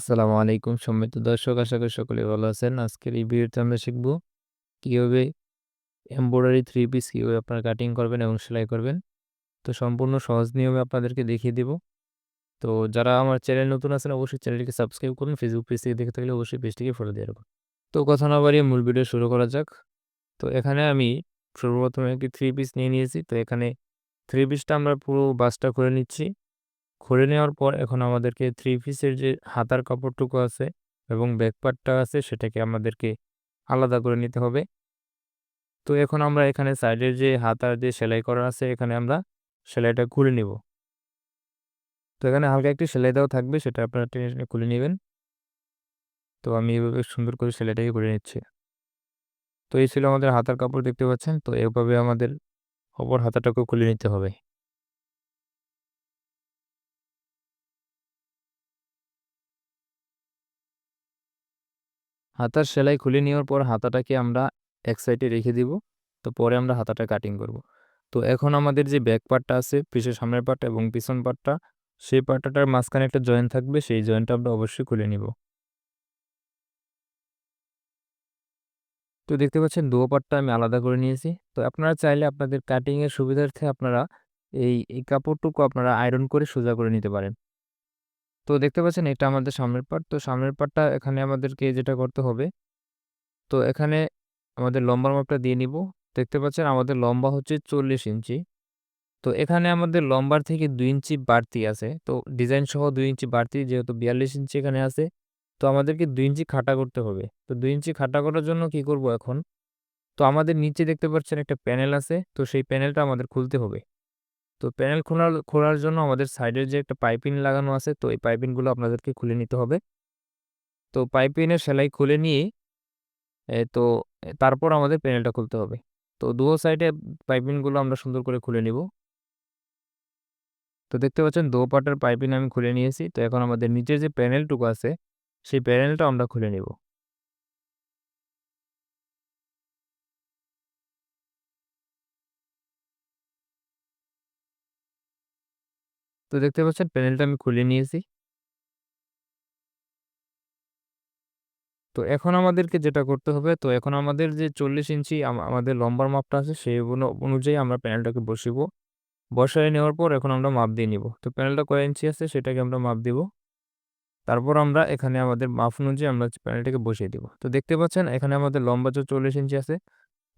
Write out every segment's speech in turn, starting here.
আসসালামু আলাইকুম সম্মানিত দর্শক আশা করি সকলে ভালো আছেন। আজকের এই ভিডিওতে আমরা শিখব কীভাবে এমব্রয়ডারি থ্রি পিস কীভাবে আপনারা কাটিং করবেন এবং সেলাই করবেন। তো সম্পূর্ণ সহজ নিয়মে আপনাদেরকে দেখিয়ে দিব। তো যারা আমার চ্যানেল নতুন আছেন, অবশ্যই চ্যানেলটিকে সাবস্ক্রাইব করুন। ফেসবুক পেজ থেকে দেখে থাকলে অবশ্যই পেজটিকে ফলো দিয়ে রাখুন। তো কথা না বাড়িয়ে মূল ভিডিও শুরু করা যাক। তো এখানে আমি সর্বপ্রথমে একটি থ্রি পিস নিয়ে নিয়েছি। তো এখানে থ্রি পিসটা আমরা পুরো বাসটা করে নিচ্ছি। খুলে নেওয়ার পর এখন আমাদেরকে থ্রি পিসের যে হাতার কাপড়টুকু আছে এবং ব্যাক পার্টটা আছে, সেটাকে আমাদেরকে আলাদা করে নিতে হবে। তো এখন আমরা এখানে সাইডের যে হাতার যে সেলাই করা আছে, এখানে আমরা সেলাইটা খুলে নিব। তো এখানে হালকা একটি সেলাই দেওয়া থাকবে, সেটা আপনারা টেনে খুলে নেবেন। তো আমি এভাবে সুন্দর করে সেলাইটাকে করে নিচ্ছি। তো এই ছিল আমাদের হাতার কাপড় দেখতে পাচ্ছেন, তো এভাবে আমাদের অপর হাতাটাকেও খুলে নিতে হবে। হাতার সেলাই খুলে নেওয়ার পর হাতাটাকে আমরা এক সাইডে রেখে দিব। তো পরে আমরা হাতাটা কাটিং করব। তো এখন আমাদের যে ব্যাক পার্টটা আছে পিছের সামনের পার্টটা এবং পিছন পার্টটা সেই পার্টটার মাঝখানে একটা জয়েন্ট থাকবে, সেই জয়েন্টটা আমরা অবশ্যই খুলে নিব। তো দেখতে পাচ্ছেন দো পার্টটা আমি আলাদা করে নিয়েছি। তো আপনারা চাইলে আপনাদের কাটিংয়ের সুবিধার্থে আপনারা এই কাপড়টুকু আপনারা আয়রন করে সোজা করে নিতে পারেন। তো দেখতে পাচ্ছেন এটা আমাদের সামনের পার্ট তো সামনের পার্টটা এখানে আমাদেরকে যেটা করতে হবে, তো এখানে আমাদের লম্বার মাপটা দিয়ে নিব। দেখতে পাচ্ছেন আমাদের লম্বা হচ্ছে চল্লিশ ইঞ্চি। তো এখানে আমাদের লম্বার থেকে দুই ইঞ্চি বাড়তি আছে। তো ডিজাইন সহ দুই ইঞ্চি বাড়তি যেহেতু বিয়াল্লিশ ইঞ্চি এখানে আছে, তো আমাদেরকে দুই ইঞ্চি খাটা করতে হবে। তো দুই ইঞ্চি খাটা করার জন্য কি করব এখন? তো আমাদের নিচে দেখতে পাচ্ছেন একটা প্যানেল আছে, তো সেই প্যানেলটা আমাদের খুলতে হবে। তো প্যানেল খোলার খোলার জন্য আমাদের সাইডের যে একটা পাইপিং লাগানো আছে, তো এই পাইপিংগুলো আপনাদেরকে খুলে নিতে হবে। তো পাইপিনের সেলাই খুলে নিয়ে তো তারপর আমাদের প্যানেলটা খুলতে হবে। তো দুও সাইডে পাইপিংগুলো আমরা সুন্দর করে খুলে নিব। তো দেখতে পাচ্ছেন দো পার্টের পাইপিং আমি খুলে নিয়েছি। তো এখন আমাদের নিচের যে প্যানেলটুকু আছে, সেই প্যানেলটা আমরা খুলে নিব। তো দেখতে পাচ্ছেন প্যানেলটা আমি খুলে নিয়েছি। তো এখন আমাদেরকে যেটা করতে হবে, তো এখন আমাদের যে চল্লিশ ইঞ্চি আমাদের লম্বার মাপটা আছে, সেই অনুযায়ী আমরা প্যানেলটাকে বসিব। বসায় নেওয়ার পর এখন আমরা মাপ দিয়ে নিব। তো প্যানেলটা কয় ইঞ্চি আছে, সেটাকে আমরা মাপ দিব। তারপর আমরা এখানে আমাদের মাপ অনুযায়ী আমরা প্যানেলটাকে বসিয়ে দিব। তো দেখতে পাচ্ছেন, এখানে আমাদের লম্বা যে চল্লিশ ইঞ্চি আছে,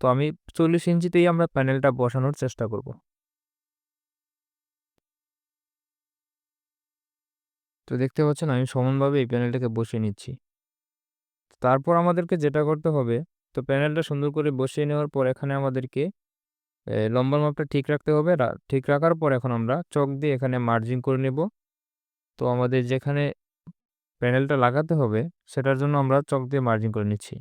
তো আমি চল্লিশ ইঞ্চিতেই আমরা প্যানেলটা বসানোর চেষ্টা করব। তো দেখতে পাচ্ছেন আমি সমানভাবে এই প্যানেলটাকে বসিয়ে নিচ্ছি। তারপর আমাদেরকে যেটা করতে হবে, তো প্যানেলটা সুন্দর করে বসিয়ে নেওয়ার পর এখানে আমাদেরকে লম্বার মাপটা ঠিক রাখতে হবে। ঠিক রাখার পর এখন আমরা চক দিয়ে এখানে মার্জিন করে নেব। তো আমাদের যেখানে প্যানেলটা লাগাতে হবে, সেটার জন্য আমরা চক দিয়ে মার্জিন করে নিচ্ছি।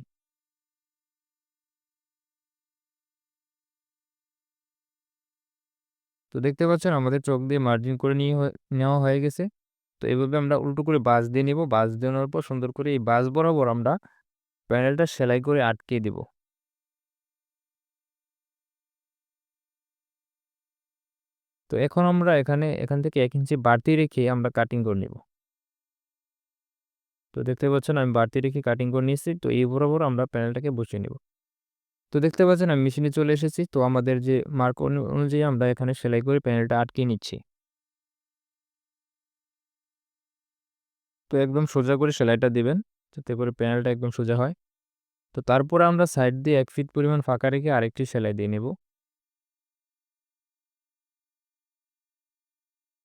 তো দেখতে পাচ্ছেন আমাদের চোখ দিয়ে মার্জিন করে নিয়ে নেওয়া হয়ে গেছে। তো এইভাবে আমরা উল্টো করে বাস দিয়ে নিব। বাস দেওয়ার পর সুন্দর করে এই বাঁশ বরাবর আমরা প্যানেলটা সেলাই করে আটকে দেব। তো এখন আমরা এখানে, এখান থেকে এক ইঞ্চি বাড়তি রেখে আমরা কাটিং করে নেব। তো দেখতে পাচ্ছেন আমি বাড়তি রেখে কাটিং করে নিয়েছি। তো এই বরাবর আমরা প্যানেলটাকে বসিয়ে নেব। তো দেখতে পাচ্ছেন আমি মেশিনে চলে এসেছি। তো আমাদের যে মার্ক অনুযায়ী আমরা এখানে সেলাই করে প্যানেলটা আটকে নিচ্ছি। তো একদম সোজা করে সেলাইটা দিবেন, যাতে করে প্যানেলটা একদম সোজা হয়। তো তারপরে আমরা সাইড দিয়ে এক ফিট পরিমাণ ফাঁকা রেখে আরেকটি সেলাই দিয়ে নেব।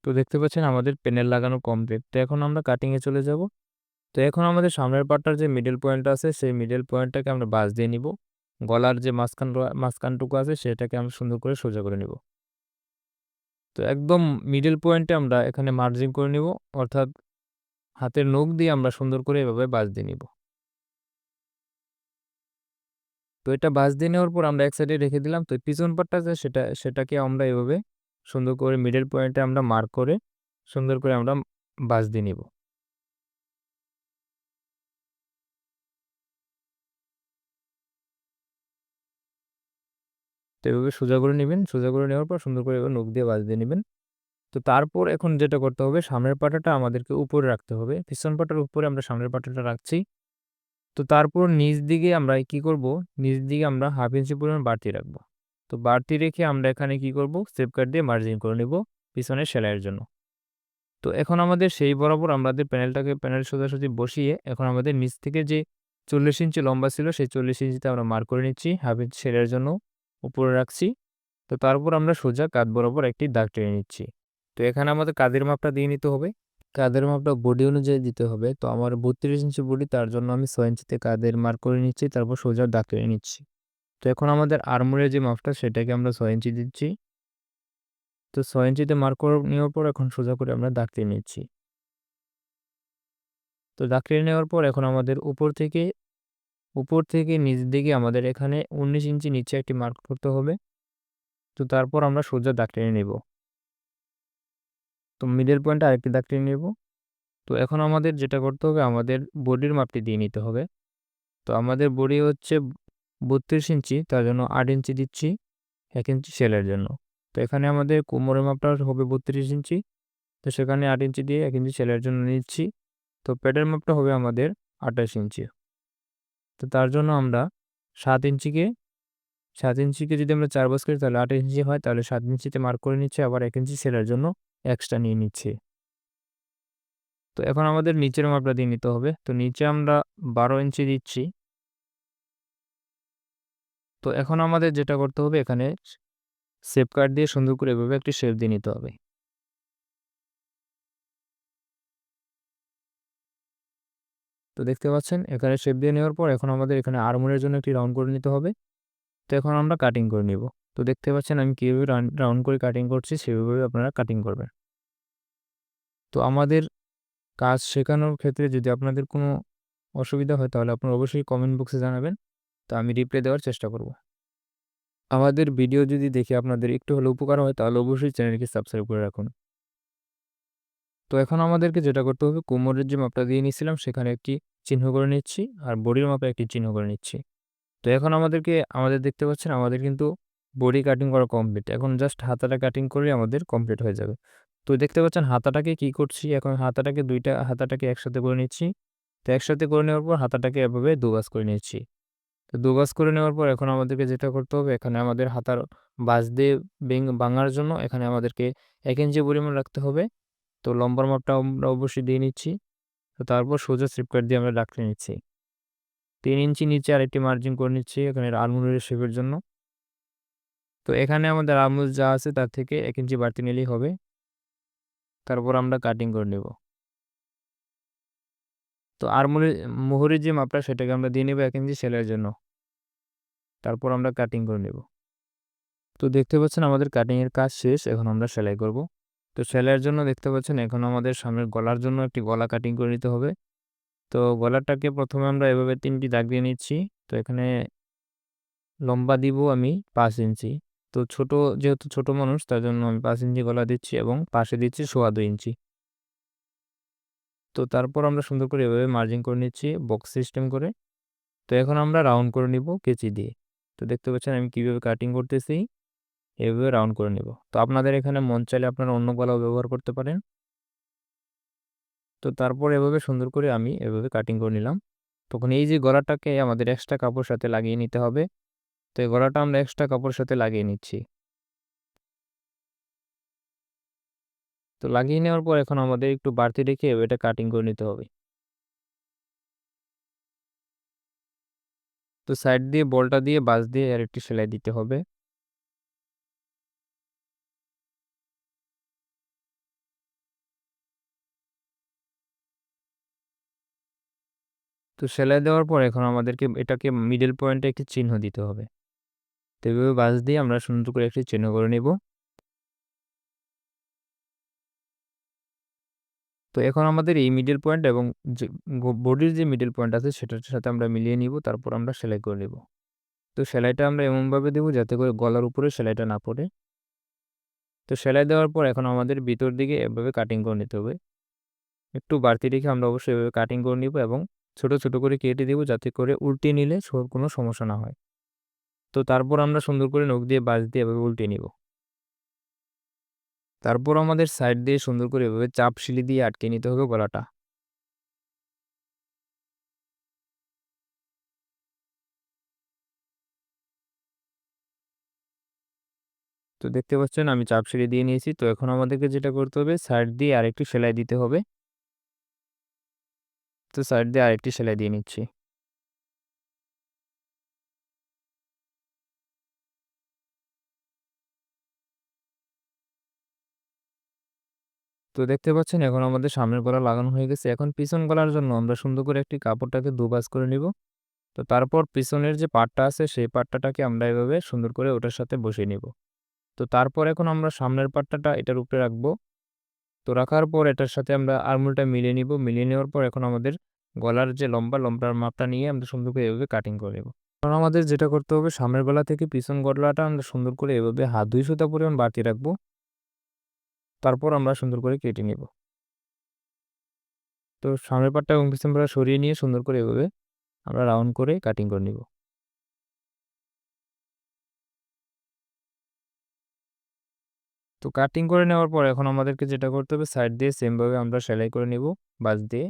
তো দেখতে পাচ্ছেন আমাদের প্যানেল লাগানো কমপ্লিট তো এখন আমরা কাটিংয়ে চলে যাব। তো এখন আমাদের সামনের পার্টটার যে মিডল পয়েন্ট আছে, সেই মিডল পয়েন্টটাকে আমরা বাস দিয়ে নিব। গলার যে মাঝখান মাঝখানটুকু আছে, সেটাকে আমরা সুন্দর করে সোজা করে নিব। তো একদম মিডল পয়েন্টে আমরা এখানে মার্জিং করে নিব। অর্থাৎ হাতের নখ দিয়ে আমরা সুন্দর করে এভাবে বাস দিয়ে নিব। তো এটা বাস দিয়ে নেওয়ার পর আমরা এক সাইডে রেখে দিলাম। তো পিছন পাটটা আছে সেটা, সেটাকে আমরা এভাবে সুন্দর করে মিডল পয়েন্টে আমরা মার্ক করে সুন্দর করে আমরা বাস দিয়ে নিব। তো এভাবে সোজা করে নেবেন, সোজা করে নেওয়ার পর সুন্দর করে এবার নখ দিয়ে বাজ দিয়ে নেবেন। তো তারপর এখন যেটা করতে হবে, সামনের পাটাটা আমাদেরকে উপরে রাখতে হবে। পিছন পাটার উপরে আমরা সামনের পাটাটা রাখছি। তো তারপর নিচ দিকে আমরা কি করব? নিচ দিকে আমরা হাফ ইঞ্চি পরিমাণ বাড়তি রাখব। তো বাড়তি রেখে আমরা এখানে কি করব? সেপ কাট দিয়ে মার্জিন করে নেব পিছনের সেলাইয়ের জন্য। তো এখন আমাদের সেই বরাবর আমাদের প্যানেলটাকে প্যানেল সোজাসুজি বসিয়ে এখন আমাদের নিচ থেকে যে চল্লিশ ইঞ্চি লম্বা ছিল, সেই চল্লিশ ইঞ্চিতে আমরা মার্ক করে নিচ্ছি, হাফ ইঞ্চি সেলাইয়ের জন্য উপরে রাখছি। তো তারপর আমরা সোজা কাঁধ বরাবর একটি দাগ টেনে নিচ্ছি। তো এখানে আমাদের কাদের মাপটা দিয়ে নিতে হবে? কাদের মাপটা বডি অনুযায়ী দিতে হবে। তো আমার বত্রিশ ইঞ্চি বডি তার জন্য আমি ছয় ইঞ্চিতে কাদের মার্ক করে নিচ্ছি, তারপর সোজা দাগ টেনে নিচ্ছি। তো এখন আমাদের আর্মুরের যে মাপটা, সেটাকে আমরা ছয় ইঞ্চি দিচ্ছি। তো ছয় ইঞ্চিতে মার্ক করে, নেওয়ার পর এখন সোজা করে আমরা দাগ টেনে নিচ্ছি। তো দাগ টেনে নেওয়ার পর এখন আমাদের উপর থেকে উপর থেকে নিচ দিকে আমাদের এখানে উনিশ ইঞ্চি নিচে একটি মার্ক করতে হবে। তো তারপর আমরা সোজা দাগ টেনে নেব। তো মিডল পয়েন্টে আরেকটি দাগ টেনে নেব। তো এখন আমাদের যেটা করতে হবে, আমাদের বডির মাপটি দিয়ে নিতে হবে। তো আমাদের বডি হচ্ছে বত্রিশ ইঞ্চি, তার জন্য আট ইঞ্চি দিচ্ছি, এক ইঞ্চি সেলের জন্য। তো এখানে আমাদের কোমরের মাপটা হবে বত্রিশ ইঞ্চি, তো সেখানে আট ইঞ্চি দিয়ে এক ইঞ্চি সেলের জন্য নিচ্ছি। তো প্যাডের মাপটা হবে আমাদের আঠাশ ইঞ্চি। তো তার জন্য আমরা সাত ইঞ্চিকে সাত ইঞ্চিকে যদি আমরা চার বাস করি, তাহলে আট ইঞ্চি হয়, তাহলে সাত ইঞ্চিতে মার্ক করে নিচ্ছে, আবার এক ইঞ্চি সেলার জন্য। এক্সট্রা নিয়ে নিচ্ছে। তো এখন আমাদের নিচের মাপটা দিয়ে নিতে হবে। তো নিচে আমরা বারো ইঞ্চি দিচ্ছি। তো এখন আমাদের যেটা করতে হবে, এখানে সেপ কার্ড দিয়ে সুন্দর করে এভাবে একটি শেপ দিয়ে নিতে হবে। তো দেখতে পাচ্ছেন, এখানে শেপ দিয়ে নেওয়ার পর এখন আমাদের এখানে আর্মনের জন্য একটি রাউন্ড করে নিতে হবে। তো এখন আমরা কাটিং করে নিব। তো দেখতে পাচ্ছেন, আমি কীভাবে রাউন্ড করে কাটিং করছি, সেভাবে আপনারা কাটিং করবেন। তো আমাদের কাজ শেখানোর ক্ষেত্রে যদি আপনাদের কোনো অসুবিধা হয়, তাহলে আপনারা অবশ্যই কমেন্ট বক্সে জানাবেন। তো আমি রিপ্লাই দেওয়ার চেষ্টা করব। আমাদের ভিডিও যদি দেখে আপনাদের একটু হলে উপকার হয়, তাহলে অবশ্যই চ্যানেলকে সাবস্ক্রাইব করে রাখুন। তো এখন আমাদেরকে যেটা করতে হবে, কোমরের যে মাপটা দিয়ে নিয়েছিলাম, সেখানে একটি চিহ্ন করে নিচ্ছি আর বডির মাপে একটি চিহ্ন করে নিচ্ছি। তো এখন আমাদেরকে, আমাদের দেখতে পাচ্ছেন, আমাদের কিন্তু বডি কাটিং করা কমপ্লিট এখন জাস্ট হাতাটা কাটিং করে আমাদের কমপ্লিট হয়ে যাবে। তো দেখতে পাচ্ছেন হাতাটাকে কি করছি? এখন হাতাটাকে দুইটা হাতাটাকে একসাথে করে নিচ্ছি। তো একসাথে করে নেওয়ার পর হাতাটাকে এভাবে দুবাস করে নিচ্ছি। তো দুবাস করে নেওয়ার পর এখন আমাদেরকে যেটা করতে হবে, এখানে আমাদের হাতার বাস দিয়ে ভাঙার জন্য এখানে আমাদেরকে এক ইঞ্চি পরিমাণ রাখতে হবে। তো লম্বার মাপটা আমরা অবশ্যই দিয়ে নিচ্ছি। তো তারপর সোজা স্লিপ দিয়ে আমরা ডাকতে নিচ্ছি। তিন ইঞ্চি নিচে আরেকটি মার্জিন করে নিচ্ছি এখানে আলমুরের শেপের জন্য। তো এখানে আমাদের আলমুল যা আছে তার থেকে এক ইঞ্চি বাড়তি নিলেই হবে। তারপর আমরা কাটিং করে নেব। তো আরমুলের মোহরের যে মাপটা সেটাকে আমরা দিয়ে নেব এক ইঞ্চি সেলের জন্য। তারপর আমরা কাটিং করে নেব। তো দেখতে পাচ্ছেন আমাদের কাটিংয়ের কাজ শেষ, এখন আমরা সেলাই করব। তো সেলাইয়ের জন্য দেখতে পাচ্ছেন এখন আমাদের সামনের গলার জন্য একটি গলা কাটিং করে নিতে হবে। তো গলাটাকে প্রথমে আমরা এভাবে তিনটি দাগ দিয়ে নিচ্ছি। তো এখানে লম্বা দিব আমি পাঁচ ইঞ্চি। তো ছোট, যেহেতু ছোট মানুষ তার জন্য আমি পাঁচ ইঞ্চি গলা দিচ্ছি এবং পাশে দিচ্ছি সোয়া দুই ইঞ্চি। তো তারপর আমরা সুন্দর করে এভাবে মার্জিং করে নিচ্ছি, বক্স সিস্টেম করে। তো এখন আমরা রাউন্ড করে নিব কেচি দিয়ে। তো দেখতে পাচ্ছেন আমি কীভাবে কাটিং করতেছি, এভাবে রাউন্ড করে নেব। তো আপনাদের এখানে মন চাইলে আপনারা অন্য গলাও ব্যবহার করতে পারেন। তো তারপর এভাবে সুন্দর করে আমি এভাবে কাটিং করে নিলাম। তখন এই যে গলাটাকে আমাদের এক্সট্রা কাপড় সাথে লাগিয়ে নিতে হবে। তো এই গলাটা আমরা এক্সট্রা কাপড়ের সাথে লাগিয়ে নিচ্ছি। তো লাগিয়ে নেওয়ার পর এখন আমাদের একটু বাড়তি রেখে এটা কাটিং করে নিতে হবে। তো সাইড দিয়ে বলটা দিয়ে বাস দিয়ে আর একটি সেলাই দিতে হবে। তো সেলাই দেওয়ার পর এখন আমাদেরকে এটাকে মিডল পয়েন্টে একটি চিহ্ন দিতে হবে। তো এভাবে বাস দিয়ে আমরা সুন্দর করে একটি চিহ্ন করে নেব। তো এখন আমাদের এই মিডল পয়েন্ট এবং যে বডির যে মিডিল পয়েন্ট আছে সেটার সাথে আমরা মিলিয়ে নিব, তারপর আমরা সেলাই করে নেব। তো সেলাইটা আমরা এমনভাবে দেবো যাতে করে গলার উপরে সেলাইটা না পড়ে। তো সেলাই দেওয়ার পর এখন আমাদের ভিতর দিকে এভাবে কাটিং করে নিতে হবে। একটু বাড়তি রেখে আমরা অবশ্যই এভাবে কাটিং করে নিব এবং ছোট ছোট করে কেটে দেবো যাতে করে উল্টে নিলে কোনো সমস্যা না হয়। তো তারপর আমরা সুন্দর করে নখ দিয়ে বাঁশ দিয়ে এভাবে উল্টে নিব। তারপর আমাদের সাইড দিয়ে সুন্দর করে এভাবে চাপ সিলি দিয়ে আটকে নিতে হবে গলাটা। তো দেখতে পাচ্ছেন আমি চাপ সিঁড়ি দিয়ে নিয়েছি, তো এখন আমাদেরকে যেটা করতে হবে সাইড দিয়ে আরেকটি সেলাই দিতে হবে। তো সাইড দিয়ে আরেকটি সেলাই দিয়ে নিচ্ছি। তো দেখতে পাচ্ছেন এখন আমাদের সামনের গলা লাগানো হয়ে গেছে। এখন পিছন গলার জন্য আমরা সুন্দর করে একটি কাপড়টাকে দুবাজ করে নিব। তো তারপর পিছনের যে পাটটা আছে, সেই পাটটাটাকে আমরা এভাবে সুন্দর করে ওটার সাথে বসিয়ে নিব। তো তারপর এখন আমরা সামনের পাট্টাটা এটার উপরে রাখব। তো রাখার পর এটার সাথে আমরা আরমুলটা মিলিয়ে নিব। মিলিয়ে নেওয়ার পর এখন আমাদের গলার যে লম্বা, লম্বার মাপটা নিয়ে আমরা সুন্দর করে এভাবে কাটিং করে নেব। কারণ আমাদের যেটা করতে হবে, সামনের গলা থেকে পিছন গলাটা আমরা সুন্দর করে এভাবে হাত দুই সুতা পরিমাণ বাড়তি রাখব। তারপর আমরা সুন্দর করে কেটে নেব। তো সামনের পাটটা এবং পিছন পাটটা সরিয়ে নিয়ে সুন্দর করে এভাবে আমরা রাউন্ড করে কাটিং করে নিব। তো কাটিং করে নেওয়ার পর এখন আমাদেরকে যেটা করতে হবে, সাইড দিয়ে সেমভাবে আমরা সেলাই করে নিব বাস দিয়ে।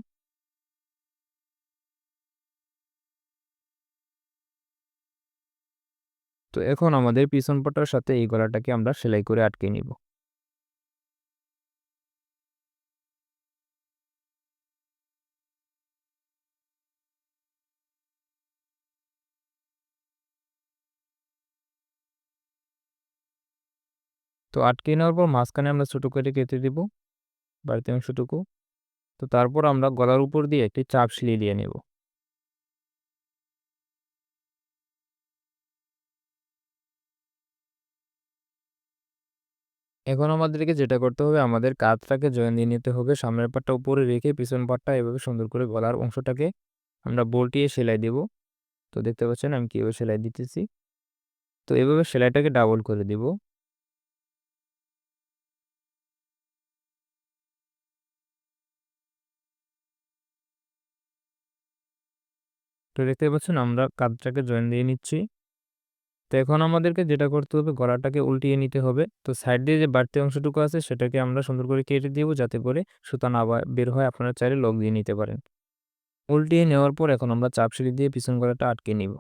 তো এখন আমাদের পিছন পাটার সাথে এই গলাটাকে আমরা সেলাই করে আটকে নিব। তো আটকে নেওয়ার পর মাঝখানে আমরা ছোটো করে কেটে দিব, বাড়তি অংশটুকু তো তারপর আমরা গলার উপর দিয়ে একটি চাপ সিলিয়ে দিয়ে নেব। এখন আমাদেরকে যেটা করতে হবে, আমাদের কাঁধটাকে জয়েন দিয়ে নিতে হবে। সামনের পাটটা উপরে রেখে পিছন পাটটা এভাবে সুন্দর করে গলার অংশটাকে আমরা বল্টিয়ে সেলাই দেব। তো দেখতে পাচ্ছেন আমি কীভাবে সেলাই দিতেছি। তো এভাবে সেলাইটাকে ডাবল করে দিব। তো দেখতে পাচ্ছেন আমরা কাঁধটাকে জয়েন দিয়ে নিচ্ছি। তো এখন আমাদেরকে যেটা করতে হবে গলাটাকে উল্টিয়ে নিতে হবে। তো সাইড দিয়ে যে বাড়তি অংশটুকু আছে, সেটাকে আমরা সুন্দর করে কেটে দিব যাতে করে সুতা না বের হয় আপনারা চাইলে লক দিয়ে নিতে পারেন। উল্টিয়ে নেওয়ার পর এখন আমরা চাপ সিঁড়ি দিয়ে পিছন গলাটা আটকে নিব।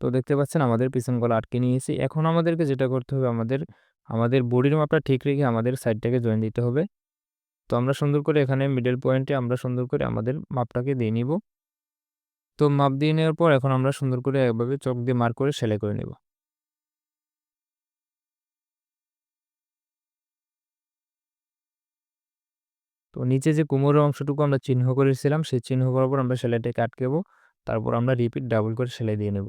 তো দেখতে পাচ্ছেন আমাদের পিছন গলা আটকে নিয়েছি। এখন আমাদেরকে যেটা করতে হবে, আমাদের আমাদের বডির মাপটা ঠিক রেখে আমাদের সাইডটাকে জয়েন দিতে হবে। তো আমরা সুন্দর করে এখানে মিডল পয়েন্টে আমরা সুন্দর করে আমাদের মাপটাকে দিয়ে নিব। তো মাপ দিয়ে নেওয়ার পর এখন আমরা সুন্দর করে একভাবে চক দিয়ে মার্ক করে সেলাই করে নেব। তো নিচে যে কোমরের অংশটুকু আমরা চিহ্ন করেছিলাম, সেই চিহ্ন করার পর আমরা সেলাইটাকে আটকেবো তারপর আমরা রিপিট ডাবল করে সেলাই দিয়ে নেব।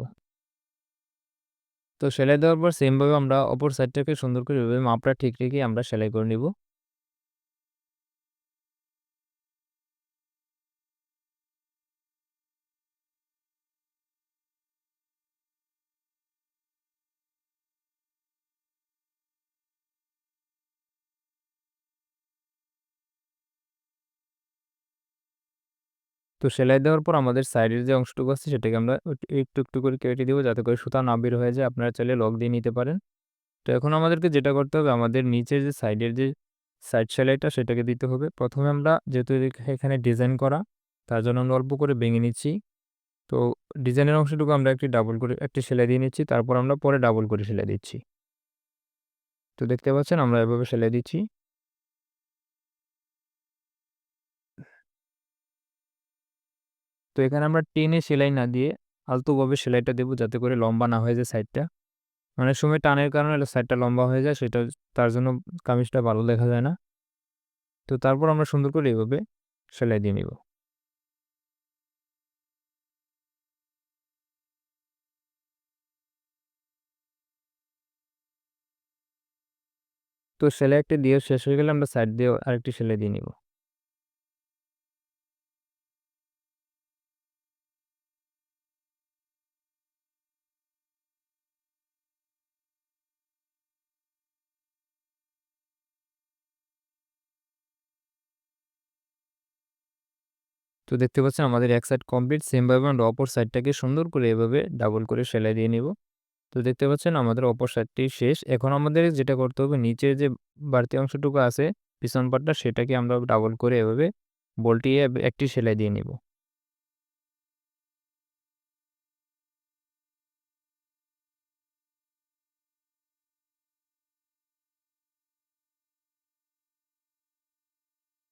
তো সেলাই দেওয়ার পর সেমভাবে আমরা অপর সাইডটাকে সুন্দর করে এভাবে মাপটা ঠিক রেখে আমরা সেলাই করে নিব। তো সেলাই দেওয়ার পর আমাদের সাইডের যে অংশটুকু আছে, সেটাকে আমরা একটু একটু করে কেটে দেবো যাতে করে সুতা না বের হয়ে যায়। আপনারা চাইলে লক দিয়ে নিতে পারেন। তো এখন আমাদেরকে যেটা করতে হবে, আমাদের নিচের যে সাইডের যে সাইড সেলাইটা, সেটাকে দিতে হবে। প্রথমে আমরা যেহেতু এখানে ডিজাইন করা, তার জন্য আমরা অল্প করে ভেঙে নিচ্ছি। তো ডিজাইনের অংশটুকু আমরা একটি ডাবল করে, একটি সেলাই দিয়ে নিচ্ছি। তারপর আমরা পরে ডাবল করে সেলাই দিচ্ছি। তো দেখতে পাচ্ছেন, আমরা এভাবে সেলাই দিচ্ছি। তো এখানে আমরা টেনে সেলাই না দিয়ে আলতোভাবে সেলাইটা দেবো যাতে করে লম্বা না হয়ে যায় সাইডটা অনেক সময় টানের কারণে সাইডটা লম্বা হয়ে যায়, সেটা তার জন্য কামিজটা ভালো দেখা যায় না। তো তারপর আমরা সুন্দর করে এইভাবে সেলাই দিয়ে নিব। তো সেলাই একটা দিয়ে শেষ হয়ে গেলে আমরা সাইড দিয়ে আরেকটি সেলাই দিয়ে নিব। তো দেখতে পাচ্ছেন আমাদের এক সাইড কমপ্লিট সেমভাবে আমরা অপর সাইডটাকে সুন্দর করে এভাবে ডাবল করে সেলাই দিয়ে নিব। তো দেখতে পাচ্ছেন আমাদের অপর সাইডটি শেষ। এখন আমাদের যেটা করতে হবে নিচে যে বাড়তি অংশটুকু আছে, পিছন পাটটা সেটাকে আমরা ডাবল করে এভাবে বলটি একটি সেলাই দিয়ে নিব।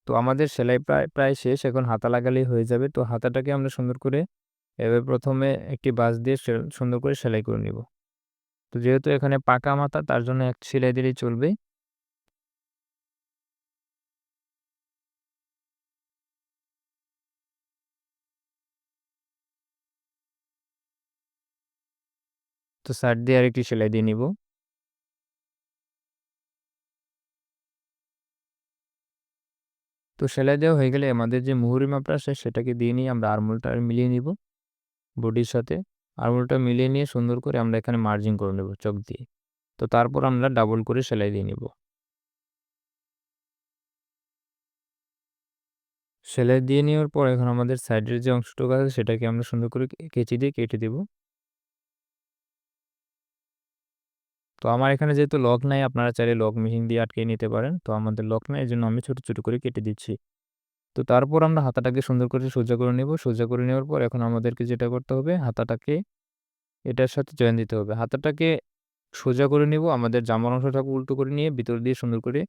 তো আমাদের সেলাই প্রায় প্রায় শেষ, এখন হাতা লাগালেই হয়ে যাবে। তো হাতাটাকে আমরা সুন্দর করে এভাবে প্রথমে একটি বাঁশ দিয়ে সুন্দর করে সেলাই করে নিব। তো যেহেতু এখানে পাকা মাথা, তার জন্য এক সেলাই দিলেই চলবে। তো সাইড দিয়ে আরেকটি সেলাই দিয়ে নিব। তো সেলাই দেওয়া হয়ে গেলে আমাদের যে মুহুরি মাপটা আছে, সেটাকে দিয়ে নিয়ে আমরা আরমোলটা মিলিয়ে নিব বডির সাথে। আরমোলটা মিলিয়ে নিয়ে সুন্দর করে আমরা এখানে মার্জিং করে নেব চক দিয়ে। তো তারপর আমরা ডাবল করে সেলাই দিয়ে নিব। সেলাই দিয়ে নেওয়ার পর এখন আমাদের সাইডের যে অংশটুকু আছে, সেটাকে আমরা সুন্দর করে কেচি দিয়ে কেটে দেব। তো আমার এখানে যেহেতু লক নাই, আপনারা চাইলে লক মেশিন দিয়ে আটকে নিতে পারেন। তো আমাদের লক নাই এই জন্য আমি ছোটো ছোটো করে কেটে দিচ্ছি। তো তারপর আমরা হাতাটাকে সুন্দর করে সোজা করে নেব। সোজা করে নেওয়ার পর এখন আমাদেরকে যেটা করতে হবে, হাতাটাকে এটার সাথে জয়েন দিতে হবে। হাতাটাকে সোজা করে নেব, আমাদের জামার অংশটাকে উল্টো করে নিয়ে ভিতর দিয়ে সুন্দর করে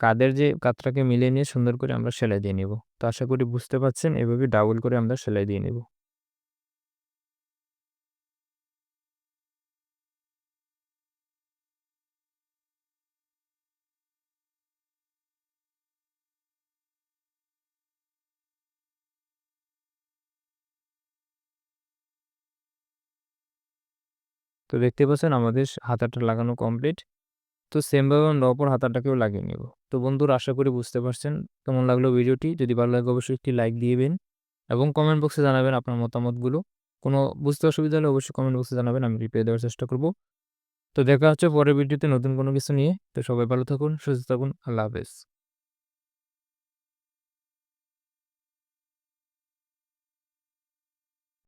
কাদের যে কাতটাকে মিলিয়ে নিয়ে সুন্দর করে আমরা সেলাই দিয়ে নেব। তো আশা করি বুঝতে পারছেন, এভাবে ডাবল করে আমরা সেলাই দিয়ে নেব। তো দেখতে পাচ্ছেন আমাদের হাতাটা লাগানো কমপ্লিট তো সেমভাবে আমরা অপর হাতাটাকেও লাগিয়ে নেব। তো বন্ধুরা, আশা করি বুঝতে পারছেন কেমন লাগল ভিডিওটি। যদি ভালো লাগে অবশ্যই একটি লাইক দিবেন এবং কমেন্ট বক্সে জানাবেন আপনার মতামতগুলো। কোনো বুঝতে অসুবিধা হলে অবশ্যই কমেন্ট বক্সে জানাবেন, আমি রিপ্লাই দেওয়ার চেষ্টা করব। তো দেখা হচ্ছে পরের ভিডিওতে নতুন কোনো কিছু নিয়ে। তো সবাই ভালো থাকুন, সুস্থ থাকুন, আল্লাহ হাফেজ।